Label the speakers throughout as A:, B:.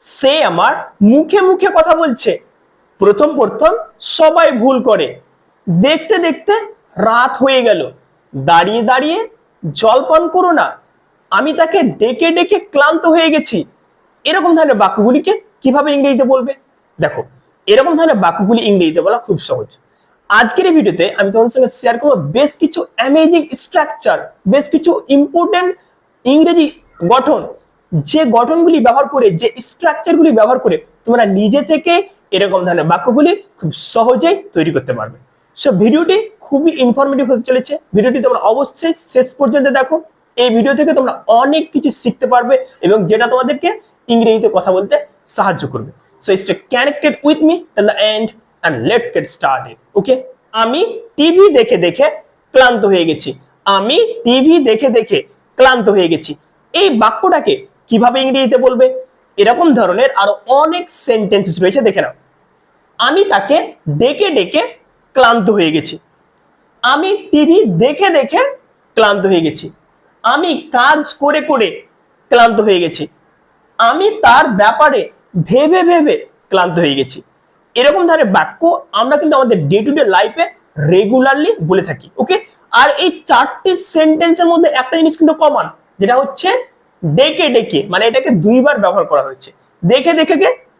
A: সে আমার মুখে মুখে কথা বলছে। প্রথম প্রথম সবাই ভুল করে। দেখতে দেখতে রাত হয়ে গেল। দাঁড়িয়ে দাঁড়িয়ে জল পান করো না। আমি তাকে ডেকে ডেকে ক্লান্ত হয়ে গেছি। এরকম ধরনের বাক্যগুলিকে কীভাবে ইংরেজিতে বলবে? দেখো, এরকম ধরনের বাক্যগুলি ইংরেজিতে বলা খুব সহজ। আজকের এই ভিডিওতে আমি তোমাদের সঙ্গে শেয়ার করব বেশ কিছু অ্যামেজিং স্ট্রাকচার বেশ কিছু ইম্পর্টেন্ট ইংরেজি গঠন যে গঠনগুলি ব্যবহার করে, যে স্ট্রাকচারগুলি ব্যবহার করে তোমরা নিজে থেকে এরকম ধরনের বাক্যগুলি খুব সহজেই তৈরি করতে পারবে। সো ভিডিওটি খুবই ইনফরমেটিভ হতে চলেছে। ভিডিওটি তোমরা অবশ্যই শেষ পর্যন্ত দেখো। এই ভিডিও থেকে তোমরা অনেক কিছু শিখতে পারবে এবং যেটা তোমাদেরকে ইংরেজিতে কথা বলতে সাহায্য করবে। So stay connected with me the end and let's get started okay আমি টিভি দেখে দেখে ক্লান্ত হয়ে গেছি। আমি টিভি দেখে দেখে ক্লান্ত হয়ে গেছি। এই বাক্যটাকে কীভাবে ইংরেজিতে বলবে? এরকম ধরনের আরও অনেক সেন্টেন্সেস রয়েছে, দেখে নাও। আমি তাকে ডেকে ডেকে ক্লান্ত হয়ে গেছি। আমি টিভি দেখে দেখে ক্লান্ত হয়ে গেছি। আমি কাজ করে করে ক্লান্ত হয়ে গেছি। আমি তার ব্যাপারে ভেবে ভেবে ক্লান্ত হয়ে গেছি। এরকম ধরনের বাক্য আমরা কিন্তু আমাদের ডে টু ডে লাইফে রেগুলারলি বলে থাকি ওকে আর এই চারটি সেন্টেন্সের মধ্যে একটা জিনিস কিন্তু কমন যেটা হচ্ছে ডেকে ডেকে মানে এটাকে দুইবার ব্যবহার করা হয়েছে। দেখে দেখে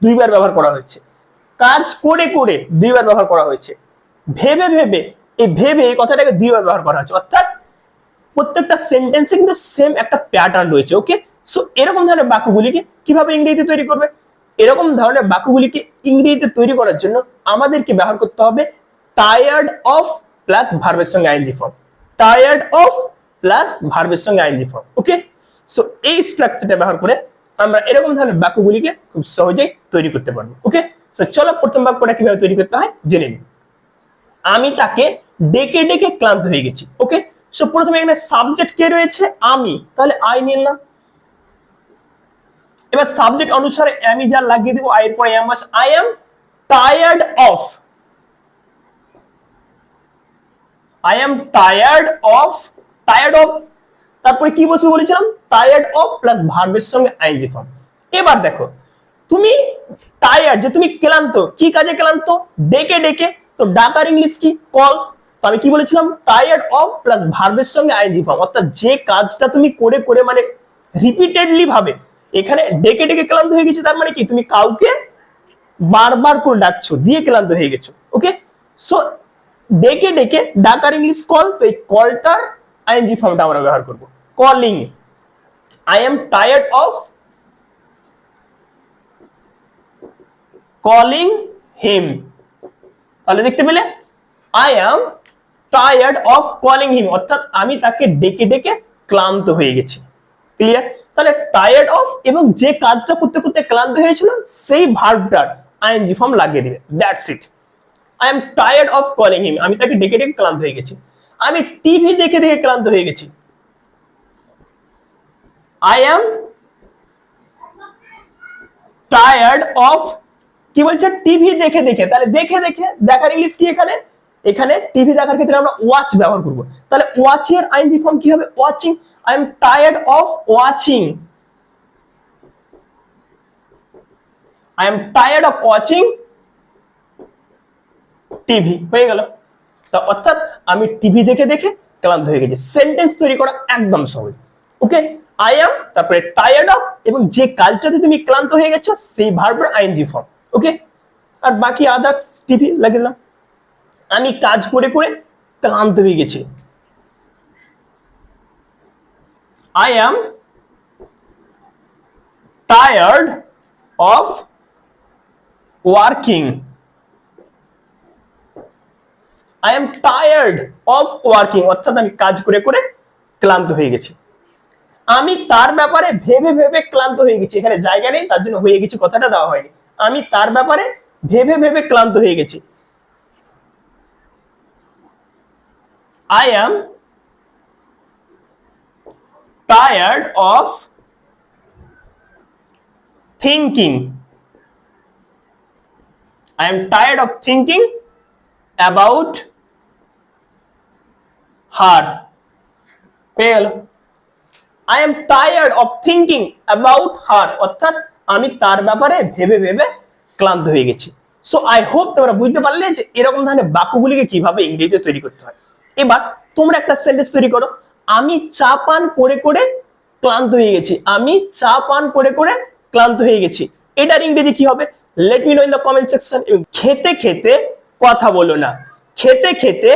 A: দুইবার ব্যবহার করা হয়েছে। কাজ করে করে দুইবার ব্যবহার করা হয়েছে। ভেবে ভেবে, এই ভেবে এই কথাটাকে দুইবার ব্যবহার করা হয়েছে। অর্থাৎ প্রত্যেকটা সেন্টেন্সে কিন্তু সেম একটা প্যাটার্ন রয়েছে ওকে সো এরকম ধরনের বাক্যগুলিকে কীভাবে ইংরেজিতে তৈরি করবে? এরকম ধরনের বাক্যগুলিকে ইংরেজিতে তৈরি করার জন্য আমাদেরকে ব্যবহার করতে হবে টায়ার্ড অফ প্লাস ভার্বের সঙ্গে ING form tired of plus ভার্বের সঙ্গে আইএনজি ফর্ম ওকে সো এই স্ট্রাকচারটা ব্যবহার করে আমরা এরকম ধরনের বাক্যগুলিকে খুব সহজেই তৈরি করতে পারব ওকে সো চলো প্রথম বাক্যটা কীভাবে তৈরি করতে হয় জেনে নিই। আমি তাকে ডেকে ডেকে ক্লান্ত হয়ে গেছি ওকে সো প্রথমে এখানে সাবজেক্ট কে রয়েছে? আমি। তাহলে আই নিলাম। এবার সাবজেক্ট অনুসারে আমি যা লাগিয়ে দেবো আই এর পরে am as I am tired of I am tired of tired of তারপরে কি বসবে বলেছিলাম? টায়ার্ড অফ প্লাস ভার্বের সঙ্গে আইএনজি ফর্ম এবার দেখো, তুমি টায়ার্ড যে তুমি ক্লান্ত, কি কাজে ক্লান্ত? ডেকে ডেকে, তো ডাকার ইংলিশ কি? কল তো আমি কি বলেছিলাম? টায়ার্ড অফ প্লাস ভার্বের সঙ্গে আইএনজি ফর্ম অর্থাৎ যে কাজটা তুমি করে করে মানে রিপিটেডলি ভাবে, এখানে ডেকে ডেকে ক্লান্ত হয়ে গেছে, তার মানে কি? তুমি কাউকে বারবার করে ডাকছো, দিয়ে ক্লান্ত হয়ে গেছো ওকে সো ডেকে ডেকে ডাকার ইংলিশ কল তো এই কলটার আইএনজি ফর্মটা আমরা ব্যবহার করব। Calling. I am tired of calling him তাহলে দেখতে পেলে? I am tired of calling him অর্থাৎ আমি তাকে ডেকে ডেকে ক্লান্ত হয়ে গেছি। ক্লিয়ার তাহলে টায়ার্ড অফ এবং যে কাজটা করতে করতে ক্লান্ত হয়েছিল, সেই ভার্বটার আইএনজি ফর্ম লাগিয়ে দিবে। That's it I am tired of calling him আমি তাকে ডেকে ডেকে ক্লান্ত হয়ে গেছি। আমি টিভি দেখে দেখে ক্লান্ত হয়ে গেছি। আই অ্যাম টায়ার্ড অফ কি বলছে? টিভি দেখে দেখে। তাহলে দেখে দেখে দেখার ইংলিশ কি এখানে? এখানে টিভি দেখার ক্ষেত্রে আমরা ওয়াচ ব্যবহার করব। তাহলে ওয়াচের আইনজি ফর্ম কি হবে? Watching I am tired of watching I am tired of watching TV. হয়ে গেল। অর্থাৎ আমি টিভি দেখে দেখে ক্লান্ত হয়ে গেছি। সেন্টেন্স তৈরি করা একদম সহজ। ওকে আই এম তারপরে টায়ার্ড অফ এবং যে কাজটাতে তুমি ক্লান্ত হয়ে গেছো, সেই ভার্বের আইএনজি ফর্ম ওকে আর বাকি আদার্স টিভি লাগিয়ে আমি কাজ করে করে ক্লান্ত হয়ে গেছি। I am tired of working I am tired of working অর্থাৎ আমি কাজ করে করে ক্লান্ত হয়ে গেছি। আমি তার ব্যাপারে ভেবে ভেবে ক্লান্ত হয়ে গেছি। এখানে জায়গা নেই, তার জন্য হয়ে গেছি কথাটা দেওয়া হয়নি। আমি তার ব্যাপারে ভেবে ভেবে ক্লান্ত হয়ে গেছি। I am tired of thinking I am tired of thinking about her পেয়ে গেল I am tired of thinking about her অর্থাৎ আমি তার ব্যাপারে ভেবে ভেবে ক্লান্ত হয়ে গেছি। সো আই হোপ তোমরা বুঝতে পারলে যে এরকম ধরনের বাক্যগুলিকে কীভাবে ইংরেজিতে তৈরি করতে হয়। এবার তোমরা একটা সেন্টেন্স তৈরি করো। আমি চা পান করে করে ক্লান্ত হয়ে গেছি। আমি চা পান করে করে ক্লান্ত হয়ে গেছি। এটার ইংরেজি কি হবে? Let me know in the comment section খেতে খেতে কথা বলো না। খেতে খেতে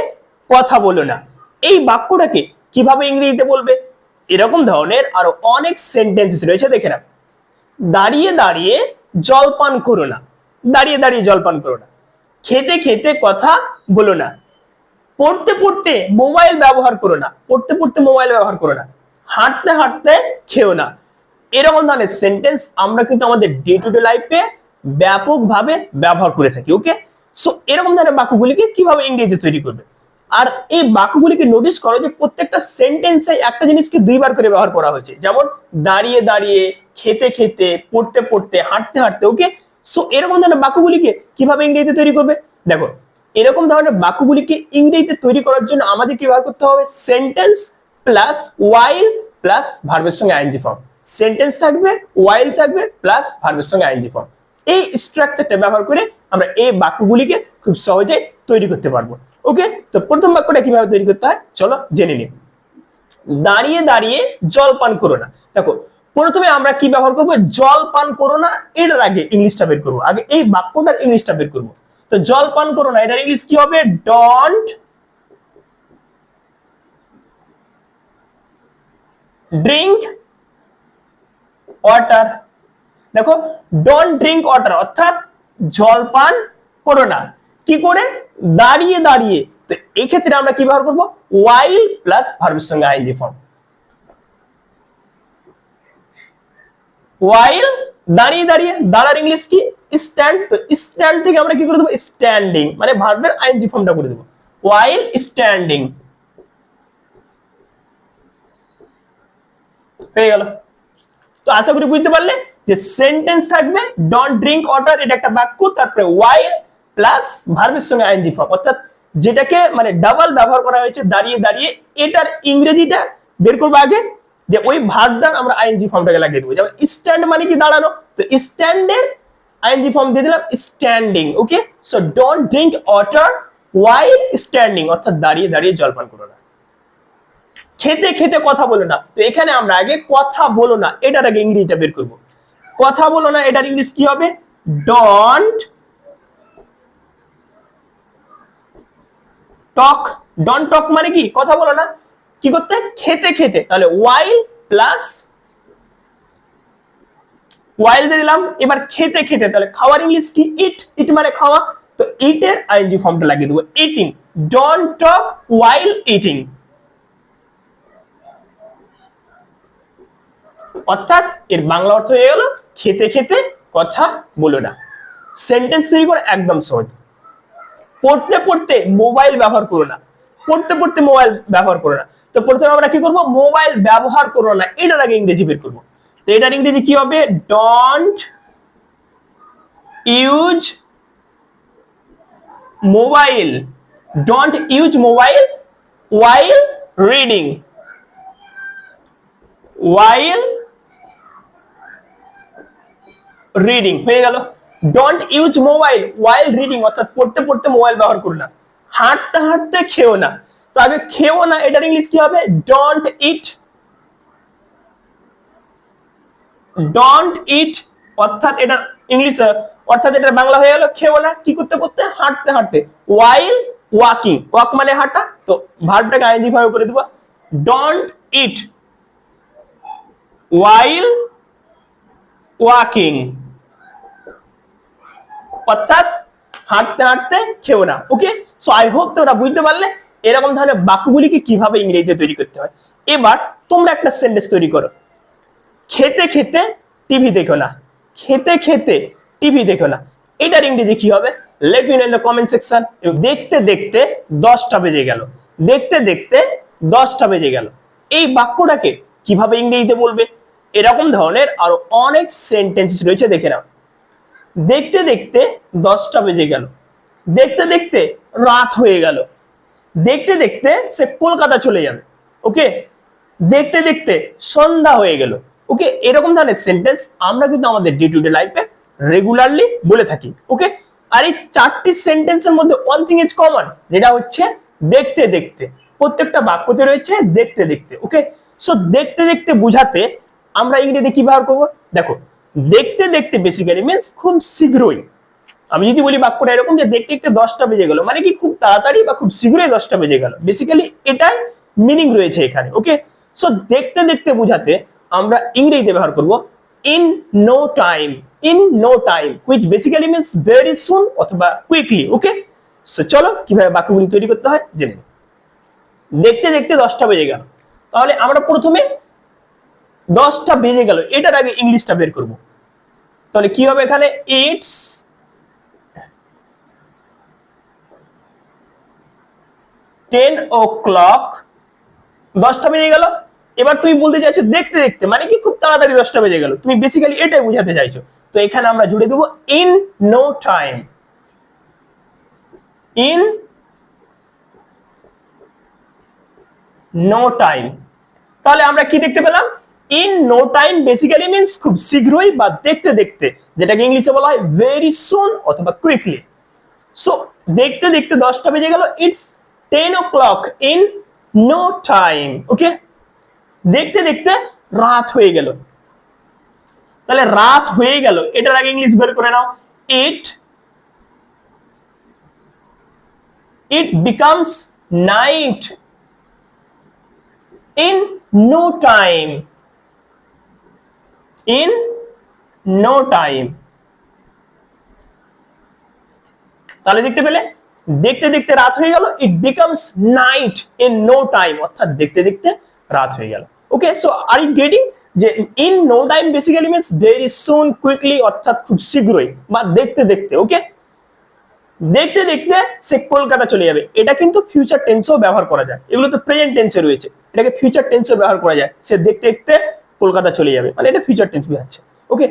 A: কথা বলো না। এই বাক্যটাকে কীভাবে ইংরেজিতে বলবে? এরকম ধরনের আরও অনেক সেন্টেন্সেস রয়েছে, দেখে না দাঁড়িয়ে দাঁড়িয়ে জল পান করো না। দাঁড়িয়ে দাঁড়িয়ে জল পান করো না। খেতে খেতে কথা বলো না। পড়তে পড়তে মোবাইল ব্যবহার করো না। পড়তে পড়তে মোবাইল ব্যবহার করো না। হাঁটতে হাঁটতে খেও না। এরকম ধরনের সেন্টেন্স আমরা কিন্তু আমাদের ডে টু ডে লাইফে ব্যাপকভাবে ব্যবহার করে থাকি ওকে সো এরকম ধরনের বাক্যগুলিকে কীভাবে ইংরেজিতে তৈরি করবে? আর এই বাক্যগুলিকে নোটিস করো যে প্রত্যেকটা সেন্টেন্সে একটা জিনিসকে দুইবার করে ব্যবহার করা হয়েছে। যেমন, দাঁড়িয়ে দাঁড়িয়ে, খেতে খেতে, পড়তে পড়তে, হাঁটতে হাঁটতে ওকে সো এরকম ধরনের বাক্যগুলিকে কীভাবে ইংরেজিতে তৈরি করবে? দেখো, এরকম ধরনের বাক্যগুলিকে ইংরেজিতে তৈরি করার জন্য আমাদের কি ব্যবহার করতে হবে? সেন্টেন্স প্লাস ওয়াইল প্লাস ভার্বের সঙ্গে আইএনজি ফর্ম সেন্টেন্স থাকবে ওয়াইল থাকবে প্লাস ভার্বের সঙ্গে আইএনজি ফর্ম এই স্ট্রাকচারটা ব্যবহার করে আমরা এই বাক্যগুলিকে খুব সহজে তৈরি করতে পারব। ওকে তো প্রথম বাক্যটা কীভাবে তৈরি করতে হয়? চলো জেনে নিই। দাঁড়িয়ে দাঁড়িয়ে জল পান করো না। দেখো, প্রথমে আমরা কি ব্যবহার করব? জল পান করো না, এটার আগে ইংলিশটা বের করব। আগে এই বাক্যটার ইংলিশটা বের করব। তো জল পান করো না, এটার ইংলিশ কি হবে? ডন্ট ড্রিঙ্ক ওয়াটার দেখো ডন্ট ড্রিঙ্ক ওয়াটার অর্থাৎ জল পান করো না। কি করে? দাঁড়িয়ে দাঁড়িয়ে। তো এক্ষেত্রে আমরা কি ব্যবহার করব? ওয়াইল প্লাস ভার্বের সঙ্গে আইএনজি ফর্ম ওয়াইল দাঁড়িয়ে দাঁড়িয়ে, দাঁড়ার ইংলিশ কি? স্ট্যান্ড তো স্ট্যান্ড থেকে আমরা কি করে দেবো? স্ট্যান্ডিং মানে ভার্বের আইএনজি ফর্মটা করে দেবো। ওয়াইল স্ট্যান্ডিং হয়ে গেল। তো আশা করি বুঝতে পারলে? যে সেন্টেন্স থাকবে ডন্ট ড্রিঙ্ক ওয়াটার এটা একটা বাক্য, তারপরে ওয়াইল প্লাস ভার্বের সঙ্গে আইএনজি ফর্ম অর্থাৎ যেটাকে মানে ডাবল ব্যবহার করা হয়েছে, দাঁড়িয়ে দাঁড়িয়ে, এটার ইংরেজিটা বের করব আগে, যে ওই ভার্বটার আমরা আইএনজি ফর্মটাকে লাগিয়ে দেবো। যেমন স্ট্যান্ড মানে কি দাঁড়ানো? তো স্ট্যান্ডের আইএনজি ফর্ম দিয়ে দিলাম standing okay so don't drink water while standing অর্থাৎ দাঁড়িয়ে দাঁড়িয়ে জলপান করো না। খেতে খেতে কথা বলো না। তো এখানে আমরা আগে কথা বলো না, এটার আগে ইংরেজিটা বের করব। কথা বলো না, এটার ইংলিশ কি হবে? ডন্ট টক ডন্ট টক মানে কি? কথা বলো না। কি করতে? খেতে খেতে। তাহলে ওয়াইল প্লাস ওয়াইল দিয়ে দিলাম, এবার খেতে খেতে। তাহলে খাওয়ার ইংলিশ কি? ইট ইট মানে খাওয়া। তো ইটের আইএনজি ফর্মটা লাগিয়ে দেবো। Eating don't talk while eating অর্থাৎ এর বাংলা অর্থ হয়ে গেল খেতে খেতে কথা বলো না। সেন্টেন্স তৈরি করে একদম সহজ। পড়তে পড়তে মোবাইল ব্যবহার করো না। পড়তে পড়তে মোবাইল ব্যবহার করো না। তো প্রথমে আমরা কি করব? মোবাইল ব্যবহার করো না। এটার আগে ইংরেজি বের করব। তো এটার ইংরেজি কি হবে? Don't use mobile don't use mobile while reading while reading হয়ে গেল। Don't use mobile while reading অর্থাৎ পড়তে পড়তে মোবাইল ব্যবহার করো না। হাঁটতে হাঁটতে খেও না। তো আগে খেও না, এটার ইংলিশ কি হবে? ডোন্ট ইট ডোন্ট ইট অর্থাৎ এটা ইংলিশ অর্থাৎ এটা বাংলা হয়ে গেল, খেও না। কি করতে করতে? হাঁটতে হাঁটতে। ওয়াইল ওয়াকিং ওয়াক মানে হাঁটা। তো ভার্বটাকে আইনজি ভাবে করে দেবো। ডোন্ট ইট ওয়াইল ওয়াকিং অর্থাৎ হাঁটতে হাঁটতে খেও না। ওকে সো আই হোপ তোমরা বুঝতে পারলে এরকম ধরনের বাক্যগুলিকে কীভাবে ইংরেজিতে তৈরি করতে হয়। এবার তোমরা একটা সেন্টেন্স তৈরি করো। খেতে খেতে টিভি দেখো না। খেতে খেতে টিভি দেখো না। এটার ইংরেজি কি হবে? Let in the comment section দেখতে দেখতে দশটা বেজে গেল। দেখতে দেখতে দশটা বেজে গেল। এই বাক্যটাকে কীভাবে ইংরেজিতে বলবে? এরকম ধরনের আরও অনেক সেন্টেন্স রয়েছে, দেখে নাও। দেখতে দেখতে দশটা বেজে গেল। দেখতে দেখতে রাত হয়ে গেল। দেখতে দেখতে সে কলকাতা চলে যাবে। ওকে? দেখতে দেখতে সন্ধ্যা হয়ে গেল। ওকে? এরকম ধরনের সেন্টেন্স আমরা কিন্তু আমাদের ডে টু ডে লাইফে রেগুলারলি বলে থাকি। ওকে? আর এই চারটি সেন্টেন্সের মধ্যে ওয়ান থিং ইজ কমন যেটা হচ্ছে দেখতে দেখতে। প্রত্যেকটা বাক্যতে রয়েছে দেখতে দেখতে। ওকে? সো দেখতে দেখতে বুঝাতে আমরা ইংরেজি কি ব্যবহার করব? দেখো দেখতে দেখতে বেসিক্যালি মিনস খুব শীঘ্রই। আমি যদি বলি বাক্যটা এরকম যে দেখতে দেখতে দশটা বেজে গেল মানে কি খুব তাড়াতাড়ি বা খুব শীঘ্রই দশটা বেজে গেল। বেসিক্যালি এটাই মিনিং রয়েছে এখানে ওকে সো দেখতে দেখতে বোঝাতে আমরা ইংরেজিতে ব্যবহার করব in no time in no time which basically means very soon অথবা কুইকলি ওকে সো চলো কীভাবে বাক্যগুলি তৈরি করতে হয়, জেনে দেখতে দেখতে দশটা বেজে গেল। তাহলে আমরা প্রথমে দশটা বেজে গেল, এটার আগে ইংলিশটা বের করব। তাহলে কি হবে এখানে? ইটস টেন ও ক্লক দশটা বেজে গেল। এবার তুমি বলতে চাইছো দেখতে দেখতে মানে কি খুব তাড়াতাড়ি দশটা বেজে গেল? তুমি বেসিক্যালি এটাই বোঝাতে চাইছো। তো এখানে আমরা জুড়ে দেবো in no time in no time তাহলে আমরা কি দেখতে পেলাম? In no time basically means খুব শীঘ্রই বা দেখতে দেখতে, যেটাকে ইংলিশে বলা হয় ভেরি সুন অথবা কুইকলি সো দেখতে দেখতে দশটা বেজে গেল it's ten o'clock in no time okay দেখতে দেখতে রাত হয়ে গেল। তাহলে রাত হয়ে গেল, এটার আগে ইংলিশ বের করে নাও। It it becomes night in no time. In no time. তাহলে দেখতে পেলে? দেখতে দেখতে রাত হয়ে গেল it becomes night in no time অর্থাৎ দেখতে দেখতে রাত হয়ে গেল। Okay so are you getting যে in no time basically means very soon quickly অর্থাৎ খুব শীঘ্রই, বা দেখতে দেখতে ওকে দেখতে দেখতে সে কলকাতা চলে যাবে। এটা কিন্তু ফিউচার টেন্সেও ব্যবহার করা যায়। এগুলো তো প্রেজেন্ট টেন্সে রয়েছে। এটাকে ফিউচার টেন্সেও ব্যবহার করা যায়। সে দেখতে দেখতে কলকাতা চলে যাবে। মানে এটা ফিউচার টেন্স বোঝাচ্ছে। Okay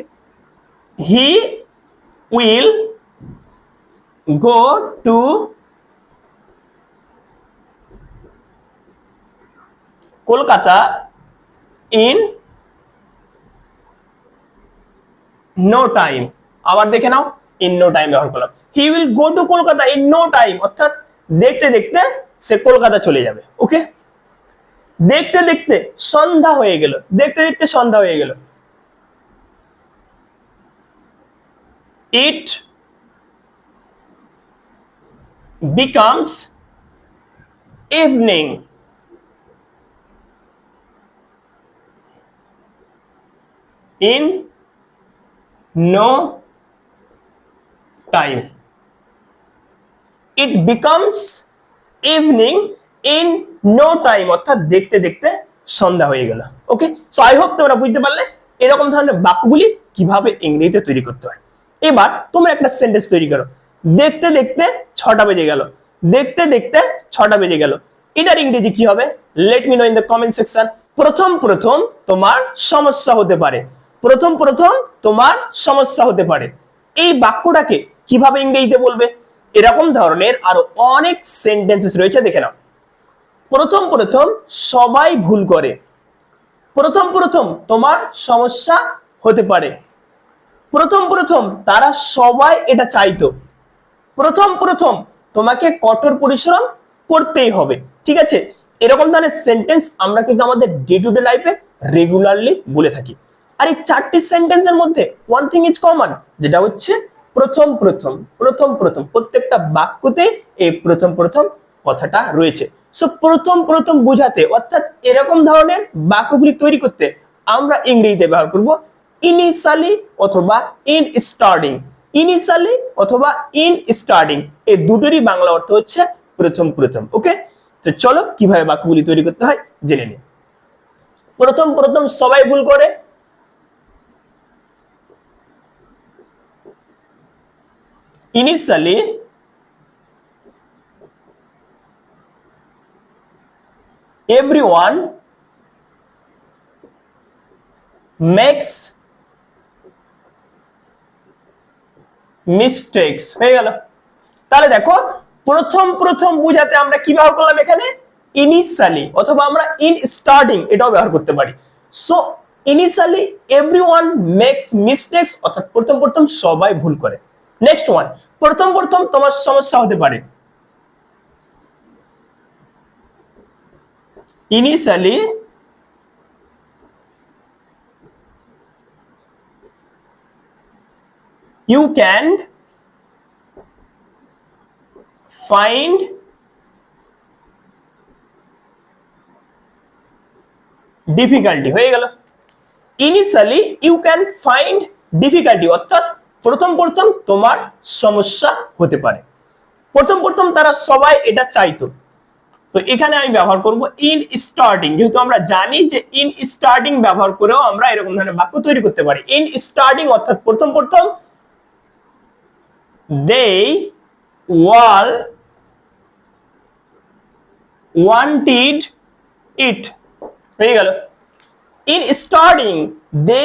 A: he will go to Kolkata in no time আবার দেখে নাও ইন নো টাইম ব্যবহার করলাম। He will go to Kolkata in no time অর্থাৎ দেখতে দেখতে সে কলকাতা চলে যাবে। ওকে দেখতে দেখতে সন্ধ্যা হয়ে গেল। দেখতে দেখতে সন্ধ্যা হয়ে গেল। It becomes evening in no time. It becomes evening in no time, অর্থাৎ দেখতে দেখতে সন্ধ্যা হয়ে গেল। ওকে সো আই হোপ তোমরা বুঝতে পারলে এরকম ধরনের বাক্যগুলি কীভাবে ইংরেজিতে তৈরি করতে হয়। এবার তোমরা একটা সেন্টেন্স তৈরি করো। দেখতে দেখতে ছটা বেজে গেল। দেখতে দেখতে ছটা বেজে গেল। এটার ইংরেজি কি হবে? Let me know in the comment section প্রথম প্রথম তোমার সমস্যা হতে পারে। প্রথম প্রথম তোমার সমস্যা হতে পারে। এই বাক্যটাকে কীভাবে ইংরেজিতে বলবে? এরকম ধরনের আরও অনেক সেন্টেন্সেস রয়েছে, দেখে নাও। প্রথম প্রথম সবাই ভুল করে। প্রথম প্রথম তোমার সমস্যা হতে পারে। প্রথম প্রথম তারা সবাই এটা চাইতো। প্রথম প্রথম তোমাকে কঠোর পরিশ্রম করতেই হবে, ঠিক আছে? এরকম ধরনের সেন্টেন্স আমরা কিন্তু আমাদের ডে টু ডে লাইফে রেগুলারলি বলে থাকি। আর এই চারটি সেন্টেন্সের মধ্যে ওয়ান থিং ইজ কমন যেটা হচ্ছে প্রথম প্রথম প্রথম প্রথম প্রত্যেকটা বাক্যতে এই প্রথম প্রথম কথাটা রয়েছে। সো প্রথম প্রথম বোঝাতে, অর্থাৎ এরকম ধরনের বাক্যগুলি তৈরি করতে আমরা ইংরেজিতে ব্যবহার করব ইনিশিয়ালি অথবা ইন স্টার্টিং ইনিশিয়ালি অথবা ইন স্টার্টিং এই দুটোরই বাংলা অর্থ হচ্ছে প্রথম প্রথম ওকে তো চলো, কীভাবে বাক্যগুলি তৈরি করতে হয় জেনে নিই। প্রথম প্রথম সবাই ভুল করে। Initially everyone makes mistakes. হয়ে গেল। তাহলে দেখো, প্রথম প্রথম বুঝাতে আমরা কি ব্যবহার করলাম এখানে? ইনিশিয়ালি অথবা আমরা ইন স্টার্টিং এটাও ব্যবহার করতে পারি। So initially everyone makes mistakes অর্থাৎ প্রথম প্রথম সবাই ভুল করে। নেক্সট ওয়ান প্রথম প্রথম তোমার সমস্যা হতে পারে। Initially you can find difficulty, হয়ে গেল। Initially you can find difficulty অর্থাৎ প্রথম প্রথম তোমার সমস্যা হতে পারে। প্রথম প্রথম তারা সবাই এটা চাইতো। তো এখানে আমি ব্যবহার করব ইন স্টার্টিং যেহেতু আমরা জানি যে ইন স্টার্টিং ব্যবহার করেও আমরা এরকম ধরনের বাক্য তৈরি করতে পারি। ইন স্টার্টিং অর্থাৎ প্রথম প্রথম they all wanted it হয়ে গেল। In starting they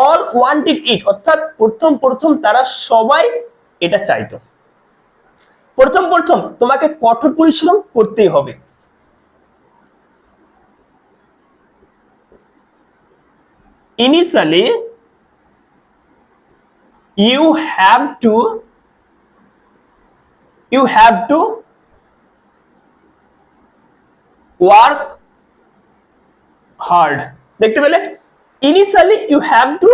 A: all wanted it অর্থাৎ প্রথম প্রথম তারা সবাই এটা চাইতো। প্রথম প্রথম তোমাকে কঠোর পরিশ্রম করতেই হবে। Initially you have to, you have to work hard. দেখতে পেলে? Initially you have to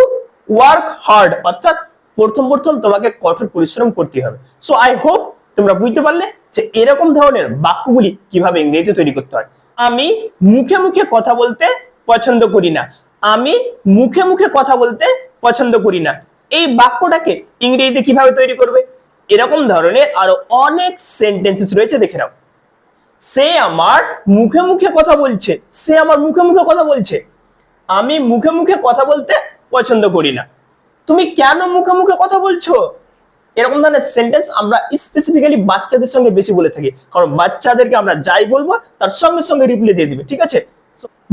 A: work hard অর্থাৎ প্রথম প্রথম তোমাকে কঠোর পরিশ্রম করতে হবে। সো আই হোপ তোমরা বুঝতে পারলে যে এরকম ধরনের বাক্যগুলি কীভাবে ইংরেজিতে তৈরি করতে হয়। আমি মুখে মুখে কথা বলতে পছন্দ করি না। আমি মুখে মুখে কথা বলতে পছন্দ করি না। এই বাক্যটাকে ইংরেজিতে কীভাবে তৈরি করবে? এরকম ধরনের আরও অনেক সেন্টেন্সেস রয়েছে, দেখে নাও। সে আমার মুখে মুখে কথা বলছে। সে আমার মুখে মুখে কথা বলছে। আমি মুখে মুখে কথা বলতে পছন্দ করি না। তুমি কেন মুখে মুখে কথা বলছো? এরকম ধরনের সেন্টেন্স আমরা স্পেসিফিক্যালি বাচ্চাদের সঙ্গে বেশি বলে থাকি। কারণ বাচ্চাদেরকে আমরা যাই বলব, তার সঙ্গে সঙ্গে রিপ্লাই দিয়ে দিবে, ঠিক আছে?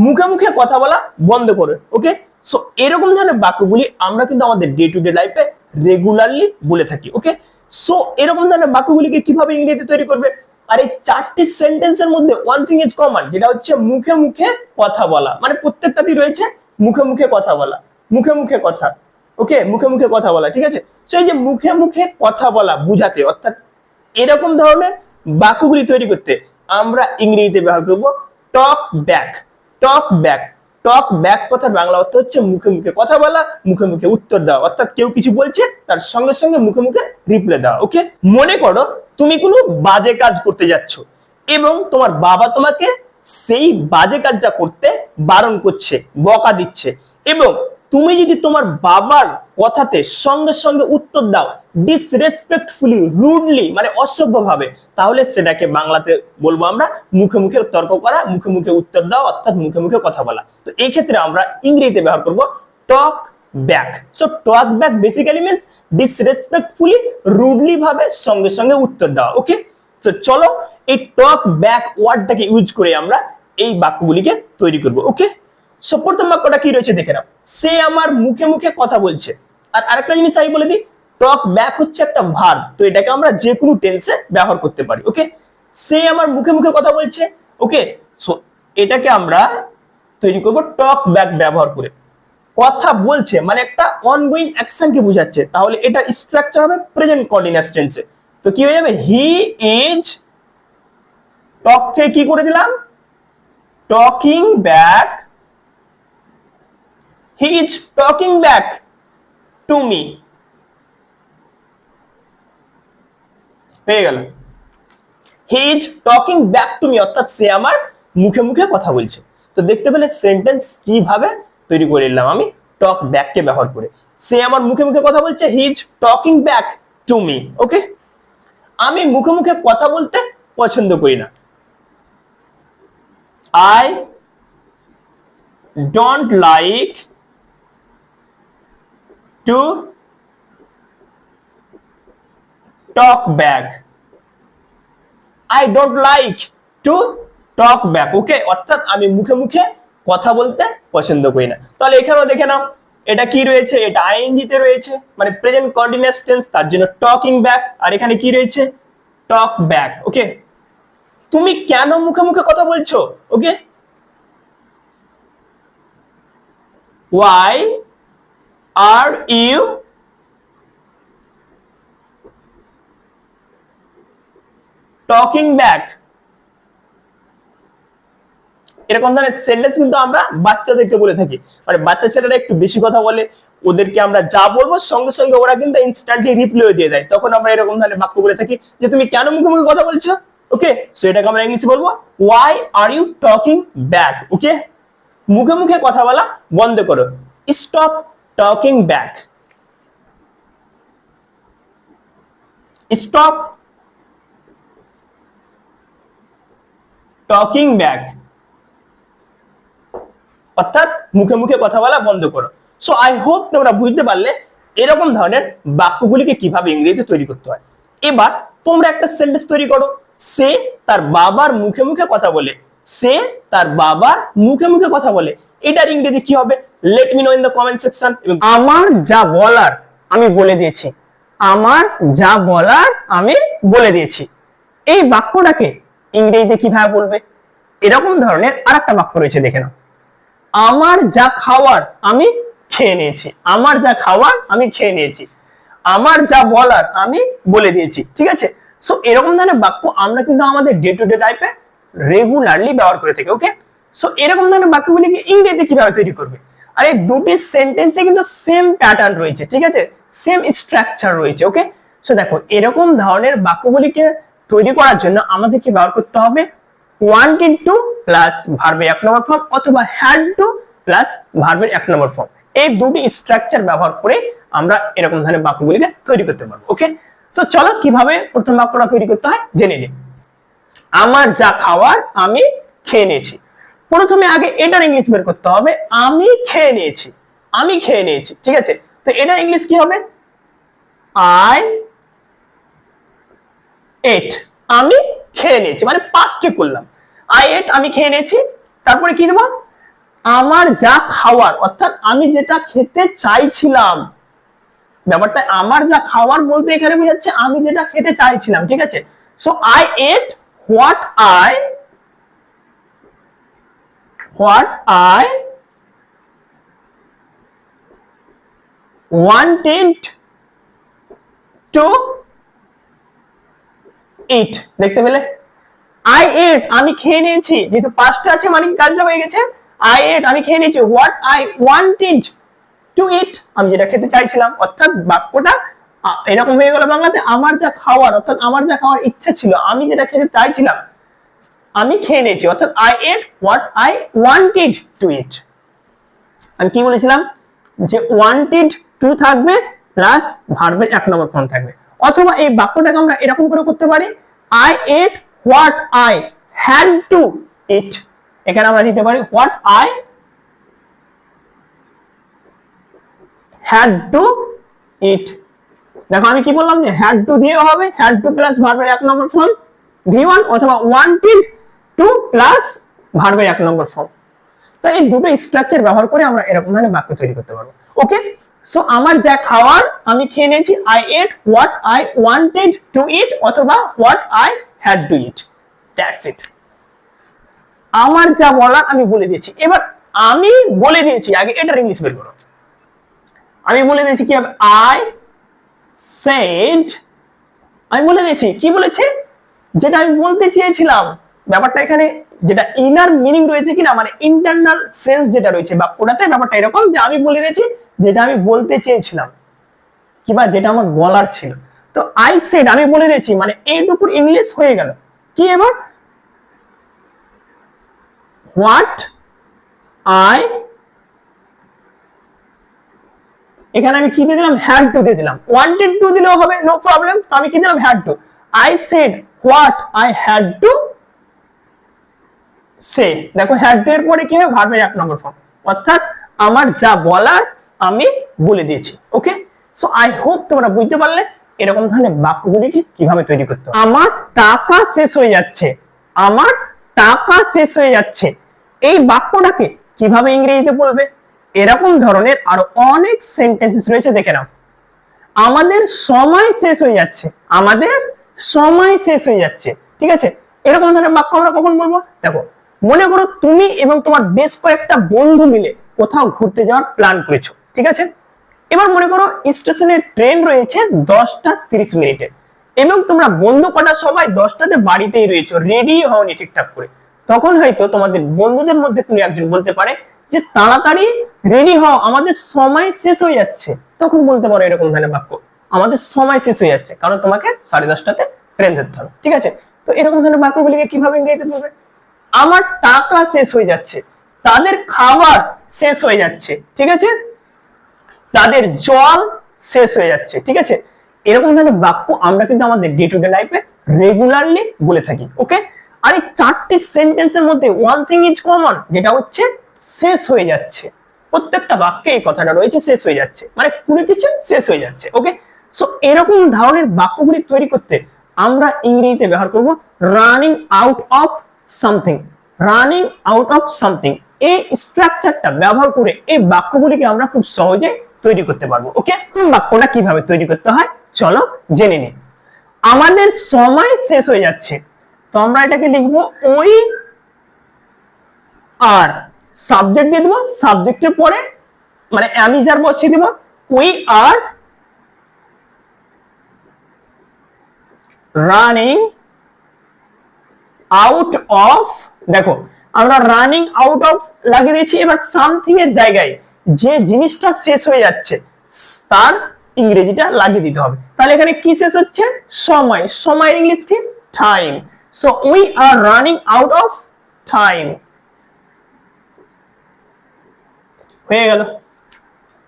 A: মুখে মুখে কথা বলা বন্ধ করে ওকে সো এরকম ধরনের বাক্যগুলি আমরা কিন্তু আমাদের ডে টু ডে লাইফে রেগুলারলি বলে থাকি ওকে সো এরকম ধরনের বাক্যগুলিকে কীভাবে ইংরেজিতে তৈরি করবে? আর এই চারটি সেন্টেন্সের মধ্যে ওয়ান থিং ইজ কমন যেটা হচ্ছে মুখে মুখে কথা বলা। মানে প্রত্যেকটাতেই রয়েছে মুখে মুখে কথা বলা, মুখে মুখে কথা ওকে মুখে মুখে কথা বলা, ঠিক আছে? এই যে মুখে মুখে কথা বলা, বুঝাতে। অর্থাৎ এরকম ধরনের বাক্যগুলি তৈরি করতে আমরা ইংরেজিতে ব্যবহার করব talk back. Talk back. Talk back কথার বাংলা অর্থ হচ্ছে মুখে মুখে কথা বলা, মুখে মুখে উত্তর দেওয়া। অর্থাৎ কেউ কিছু বলছে, তার সঙ্গে সঙ্গে মুখে মুখে রিপ্লাই দেওয়া। ওকে মনে করো তুমি কোনো বাজে কাজ করতে যাচ্ছ এবং তোমার বাবা তোমাকে সেই বাজে কাজটা করতে বারণ করছে, বকা দিচ্ছে। এবং তুমি যদি তোমার বাবার কথাতে সঙ্গে সঙ্গে উত্তর দাও ডিসরেসপেক্টফুলি রুডলি মানে অসভ্যভাবে, তাহলে সেটাকে বাংলাতে বলব আমরা মুখে মুখে তর্ক করা, মুখে মুখে উত্তর দাও, অর্থাৎ মুখে মুখে কথা বলা। তো এই ক্ষেত্রে আমরা ইংরেজিতে ব্যবহার করব talk back so talk back basically means disrespectfully rudely ভাবে সঙ্গে সঙ্গে উত্তর দেওয়া ওকে তো চলো এই টক ব্যাক ওয়ার্ডটাকে ইউজ করে আমরা এই বাক্যগুলিকে তৈরি করব ওকে সো প্রথম বাক্যটা কি রয়েছে দেখে নাও। সে আমার মুখে মুখে কথা বলছে। আর আরেকটা জিনিস আমি বলে দিই টক ব্যাক হচ্ছে একটা ভার্ব তো এটাকে আমরা যে কোনো টেন্সে ব্যবহার করতে পারি ওকে সে আমার মুখে মুখে কথা বলছে ওকে সো এটাকে আমরা তৈরি করব টক ব্যাক ব্যবহার করে। কথা বলছে মানে একটা অনগোয়িং অ্যাকশনকে বোঝাচ্ছে, তাহলে এটার স্ট্রাকচার হবে প্রেজেন্ট কন্টিনিউয়াস টেন্সে তো কি হয়ে যাবে? হি ইজ টক থেকে কি করে দিলাম? Talking back he is talking back to me হয়ে গেল। He is talking back to me অর্থাৎ সে আমার মুখে মুখে কথা বলছে। তো দেখতে পেলে সেন্টেন্স কীভাবে তৈরি করে নিলাম আমি? টক ব্যাককে ব্যবহার করে। সে আমার মুখে মুখে কথা বলছে he is talking back to me okay আমি মুখে মুখে কথা বলতে পছন্দ করি না। I don't like to talk back I don't like to talk back okay অর্থাৎ আমি মুখে মুখে কথা বলতে পছন্দ করি না। তাহলে এখানেও দেখে নাও, এটা কি রয়েছে? এটা আইএনজি তে রয়েছে। মানে প্রেজেন্ট কন্টিনিউয়াস টেন্স তার জন্য টকিং ব্যাক আর এখানে কি রয়েছে? টক ব্যাক ওকে তুমি কেন মুখে মুখে কথা বলছো? Okay why are you talking back. এরকম ধরনের সেন্টেন্স কিন্তু আমরা বাচ্চাদেরকে বলে থাকি। মানে বাচ্চা ছেলেরা একটু বেশি কথা বলে, ওদেরকে আমরা যা বলব সঙ্গে সঙ্গে ওরা কিন্তু ইনস্ট্যান্টলি রিপ্লাই দিয়ে দেয়। তখন আমরা এরকম ধরনের বাক্য বলে থাকি যে, তুমি কেন মুখে মুখে কথা বলছো? ওকে সো এটাকে আমরা ইংলিশে বলব why are you talking back okay মুখে মুখে কথা বলা বন্ধ করো। Stop talking back stop talking back অর্থাৎ মুখে মুখে কথা বলা বন্ধ করো। সো আই হোপ তোমরা বুঝতে পারলে এরকম ধরনের বাক্যগুলিকে কীভাবে ইংরেজিতে তৈরি করতে হয়। এবার তোমরা একটা সেন্টেন্স তৈরি করো। সে তার বাবার মুখে মুখে কথা বলে। সে তার বাবার মুখে মুখে কথা বলে। এটার ইংরেজি কি হবে? Let me know in the comment section আমার যা বলার আমি বলে দিয়েছি। আমার যা বলার আমি বলে দিয়েছি। এই বাক্যটাকে ইংরেজিতে কীভাবে বলবে? এরকম ধরনের আরেকটা বাক্য রয়েছে, দেখে নাও। আমার যা খাওয়ার আমি খেয়ে নিয়েছি। আমার যা খাওয়ার আমি খেয়ে নিয়েছি। আমার যা বলার আমি বলে দিয়েছি। ঠিক আছে? সো এরকম ধরনের বাক্য আমরা কিন্তু আমাদের ডে টু ডে লাইফে রেগুলারলি ব্যবহার করে থাকি ওকে সো এরকম ধরনের বাক্যগুলিকে ইংরেজিতে কীভাবে তৈরি করবে? আর এই দুটি সেন্টেন্সে কিন্তু সেম প্যাটার্ন রয়েছে, ঠিক আছে? সেম স্ট্রাকচার রয়েছে ওকে সো দেখো, এরকম ধরনের বাক্যগুলিকে তৈরি করার জন্য আমাদেরকে ব্যবহার করতে হবে ওয়ান্টেড টু প্লাস ভার্বের এক নম্বর ফর্ম অথবা হ্যাড টু প্লাস ভার্বের এক নম্বর ফর্ম এই দুটি স্ট্রাকচার ব্যবহার করে আমরা এরকম ধরনের বাক্যগুলিকে তৈরি করতে পারব ওকে তো চলো কীভাবে প্রথম বাক্যটা তৈরি করতে হয়? জেনে নিই। আমার যা খাওয়ার আমি খেয়ে নিয়েছি। প্রথমে আগে এটার ইংলিশ বের করতে হবে। আমি খেয়ে নিয়েছি। আমি খেয়ে নিয়েছি, ঠিক আছে? তো এটার ইংলিশ কি হবে? আই এট আমি খেয়ে নিয়েছি মানে পাঁচটে করলাম। আই এট আমি খেয়ে নিয়েছি। তারপরে কি দেবো? আমার যা খাওয়ার, অর্থাৎ আমি যেটা খেতে চাইছিলাম, ব্যাপারটা আমার যা খাওয়ার বলতে এখানে বোঝাচ্ছে আমি যেটা খেতে চাইছিলাম, ঠিক আছে? So I ate what I what I wanted to eat? দেখতে পেলে? আই এট আমি খেয়ে নিয়েছি। যেহেতু পাঁচটা আছে মানে কাজটা হয়ে গেছে? আই এট আমি খেয়ে নিয়েছি। What I wanted to eat আমি যেটা খেতে চাইছিলাম, অর্থাৎ বাক্যটা এরকম হয়ে গেল বাংলাতে, আমার যা খাওয়ার, অর্থাৎ আমার যা খাওয়ার ইচ্ছা ছিল, আমি যেটা খেতে চাইছিলাম আমি খেয়ে নিয়েছি, অর্থাৎ I ate what I wanted to eat আমি কি বলেছিলাম? যে ওয়ান্টেড টু থাকবে প্লাস ভার্বের এক নম্বর ফর্ম থাকবে। অথবা এই বাক্যটাকে আমরা এরকম করে করতে পারি I ate what I had to eat এখানে আমরা দিতে পারি what I had to eat দেখো আমি কি বললাম যে হ্যাড টু দিয়েও হবে হ্যাড টু প্লাস ভার্বের এক নম্বর ফর্ম ভি ওয়ান অথবা ওয়ান্টেড টু প্লাস ভার্বের এক নম্বর ফর্ম তো এই দুটো স্ট্রাকচার ব্যবহার করে আমরা এরকম ধরনের বাক্য তৈরি করতে পারব। ওকে সো আমার যা খাওয়ার আমি খেয়ে নিয়েছি I ate what I wanted to eat অথবা what I had to eat that's it আমার যা বলার আমি বলে দিয়েছি। এবার আমি বলে দিয়েছি, আগে এটার ইংলিশ বের করো। আমি বলে দিয়েছি কি হবে? আই সেড আমি বলে দিয়েছি, কি বলেছে? যেটা আমি বলতে চেয়েছিলাম। ব্যাপারটা এখানে যেটা ইনার মিনিং রয়েছে কিনা মানে ইন্টারনাল সেন্স যেটা রয়েছে বাক্যটাতে ব্যাপারটা এরকম যে আমি বলে দিয়েছি, যেটা আমি বলতে চেয়েছিলাম, কিংবা যেটা আমার বলার ছিল। তো আই সেড আমি বলে দিয়েছি মানে এইটুকুর ইংলিশ হয়ে গেল। কি এবার? হোয়াট আই এখানে আমি কি দিয়ে দিলাম? হ্যাড টু দিয়ে দিলাম। ওয়ান্টেড টু দিলেও হবে নো প্রবলেম আমি কি দিলাম? Had to I said what I had to say. দেখো হ্যাড এর পরে কি হবে ভার্বের এক নম্বর ফর্ম অর্থাৎ আমার যা বলার আমি বলে দিয়েছি ওকে সো আই হোপ তোমরা বুঝতে পারলে এরকম ধরনের বাক্যগুলিকে কীভাবে তৈরি করতে আমার টাকা শেষ হয়ে যাচ্ছে। আমার টাকা শেষ হয়ে যাচ্ছে। এই বাক্যটাকে কীভাবে ইংরেজিতে বলবে? এরকম ধরনের আরও অনেক সেন্টেন্সেস রয়েছে, দেখে নাও। আমাদের সময় শেষ হয়ে যাচ্ছে। আমাদের সময় শেষ হয়ে যাচ্ছে। ঠিক আছে? এরকম ধরনের বাক্য আমরা কখন বলব? দেখো মনে করো তুমি এবং তোমার বেশ কয়েকটা বন্ধু মিলে কোথাও ঘুরতে যাওয়ার প্ল্যান করেছ, ঠিক আছে? এবার মনে করো স্টেশনে ট্রেন রয়েছে দশটা তিরিশ মিনিটে এবং তোমরা বন্ধু কটার সময় দশটাতে বাড়িতেই রয়েছো রেডি হওনি ঠিকঠাক করে। তখন হয়তো তোমাদের বন্ধুদের মধ্যে কোনো একজন বলতে পারে যে, তাড়াতাড়ি রেডি হও, আমাদের সময় শেষ হয়ে যাচ্ছে। তখন বলতে পারো এরকম ধরনের বাক্য, আমাদের সময় শেষ হয়ে যাচ্ছে, কারণ তোমাকে সাড়ে দশটাতে ট্রেন ধরতে হবে। ঠিক আছে? তো এরকম ধরনের বাক্যগুলিকে কীভাবে ইংরেজিতে বলবে আমার টাকা শেষ হয়ে যাচ্ছে। তাদের খাবার শেষ হয়ে যাচ্ছে, ঠিক আছে? তাদের জল শেষ হয়ে যাচ্ছে, ঠিক আছে? এরকম ধরনের বাক্য আমরা কিন্তু আমাদের ডে টু ডে লাইফে রেগুলারলি বলে থাকি, ওকে? আর এই চারটি সেন্টেন্সের মধ্যে ওয়ান থিং ইজ কমন যেটা হচ্ছে শেষ হয়ে যাচ্ছে। প্রত্যেকটা বাক্যে এই কথাটা রয়েছে, শেষ হয়ে যাচ্ছে। মানে কোনো কিছু শেষ হয়ে যাচ্ছে, ওকে? সো এরকম ধরনের বাক্যগুলি তৈরি করতে আমরা ইংরেজিতে ব্যবহার করব running out of something running out of something এই স্ট্রাকচারটা ব্যবহার করে এই বাক্যগুলিকে আমরা খুব সহজে তৈরি করতে পারব ওকে বাক্যটা কীভাবে তৈরি করতে হয়? চলো জেনে নিই। আমাদের সময় শেষ হয়ে যাচ্ছে, তো আমরা এটাকে লিখব ওই আর সাবজেক্ট দিয়ে দেবো সাবজেক্টের পরে মানে আমি যার বসিয়ে দিব we are running out of দেখো, আমরা রানিং আউট অফ লাগিয়ে দিয়েছি, এবার সামথিং এর জায়গায় যে জিনিসটা শেষ হয়ে যাচ্ছে, তার ইংরেজিটা লাগিয়ে দিতে হবে। তাহলে এখানে কি শেষ হচ্ছে? সময়। সময় ইংলিশ কি? Time so we are running out of time হয়ে গেল।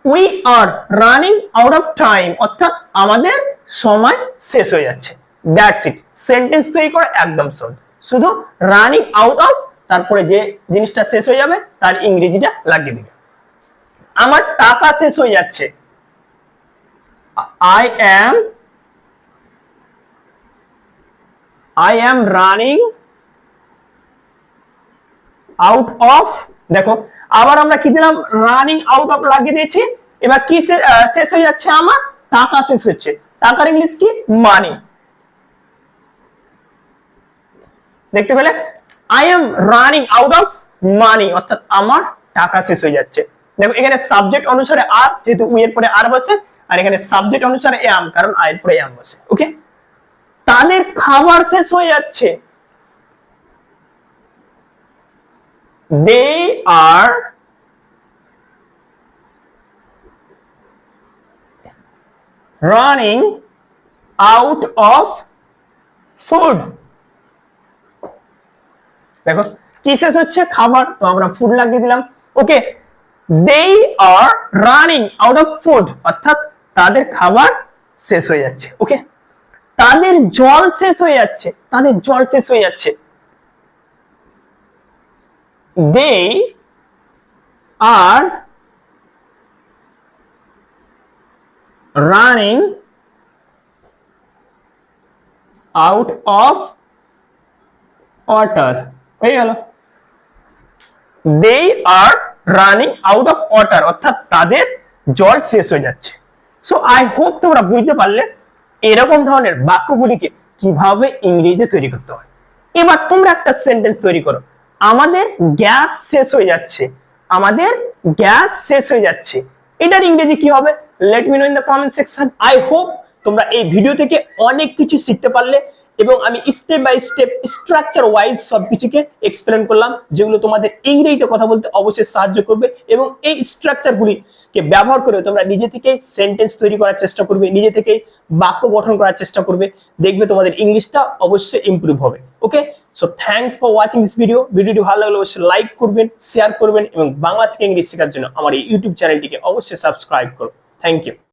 A: We are running out of time অর্থাৎ আমাদের সময় শেষ হয়ে যাচ্ছে। দ্যাটস ইট সেন্টেন্স তৈরি করা, একদম সহজ। শুধু রানিং আউট অফ তারপরে যে জিনিসটা শেষ হয়ে যাবে, তার ইংরেজিটা লাগিয়ে দিবে। আমার টাকা শেষ হয়ে যাচ্ছে। I am I am running out of দেখো, আবার আমরা কি দিলাম? রানিং আউট অফ লাগিয়ে দিয়েছি। এবার কি শেষ হয়ে যাচ্ছে আমার? টাকা শেষ হচ্ছে। টাকার ইংলিশ কি? মানি দেখতে পেলে? I am running out of money অর্থাৎ আমার টাকা শেষ হয়ে যাচ্ছে। দেখো, এখানে সাবজেক্ট অনুসারে আর যেহেতু উই এর পরে আর বসে, আর এখানে সাবজেক্ট অনুসারে এম কারণ আয়ের পরে এম বসে ওকে তাদের খাবার শেষ হয়ে যাচ্ছে। They are running out of food. দেখো, কি শেষ হচ্ছে? খাবার। তো আমরা ফুড লাগিয়ে দিলাম। Okay they are running out of food অর্থাৎ তাদের খাবার শেষ হয়ে যাচ্ছে। ওকে তাদের জল শেষ হয়ে যাচ্ছে। তাদের জল শেষ হয়ে যাচ্ছে। They are running out of water হয়ে গেল they are running out of water, অর্থাৎ তাদের জল শেষ হয়ে যাচ্ছে। সো আই হোপ তোমরা বুঝতে পারলে এরকম ধরনের বাক্যগুলিকে কীভাবে ইংরেজিতে তৈরি করতে হয়। এবার তোমরা একটা সেন্টেন্স তৈরি করো। আমাদের গ্যাস শেষ হয়ে যাচ্ছে। আমাদের গ্যাস শেষ হয়ে যাচ্ছে। এটার ইংরেজি কি হবে? Let me know in the comment section I hope তোমরা এই ভিডিও থেকে অনেক কিছু শিখতে পারলে। এবং আমি step by step structure wise সবকিছুকে এক্সপ্লেন করলাম, যেগুলো তোমাদের ইংরেজিতে কথা বলতে অবশ্যই সাহায্য করবে এবং এই স্ট্রাকচার গুলিকে ব্যবহার করে তোমরা নিজে থেকেই সেন্টেন্স তৈরি করার চেষ্টা করবে, নিজে থেকেই বাক্য গঠন করার চেষ্টা করবে, দেখবে তোমাদের ইংলিশটা অবশ্যই ইমপ্রুভ হবে okay so thanks for watching this video ভিডিওটি ভালো লাগলে অবশ্যই লাইক করবেন শেয়ার করবেন এবং বাংলা থেকে ইংলিশ শেখার জন্য আমার এই ইউটিউব চ্যানেলটিকে অবশ্যই সাবস্ক্রাইব করো। Thank you